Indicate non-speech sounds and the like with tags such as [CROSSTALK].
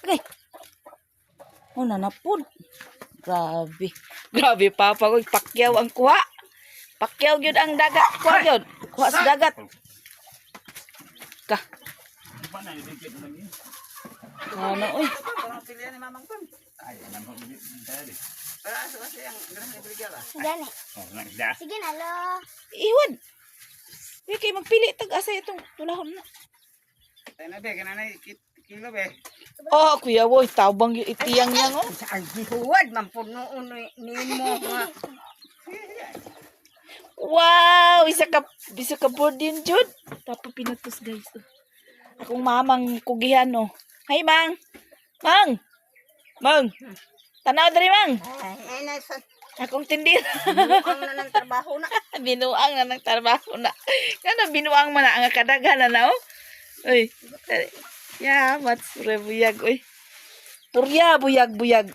Okay. Oh, nanapod. Grabe. Grabe, papa ko. Pakyaw ang kuha. Pakyaw yun ang dagat. Kuha yun. Kuha sa dagat. Ka. Ano, uy. Oh. Sige na, lo. Iwan. Kayo magpili. Tag-asa itong tulahon na. Tayo na be, kananay kit- kilo. Oh, kuya, woy. Tabang itiyang niya, oh. Sa agdihuwad, mampuno ni mo nga. Wow! Isa ka, isa ka board din, Jud. Tapos pinutos, guys. Oh. Akong mamang kugihan, oh. Hay, Mang! Mang! Mang! Tanaw dari, Mang! Ay, ay, na, sa Akong tindir. buang na ng trabaho na. binuang na ng trabaho na. Ano, [LAUGHS] binuang man na ang kadaghan na na, oh. Uy. Ya, mats, buyag, uy. Purya, buyag, buyag.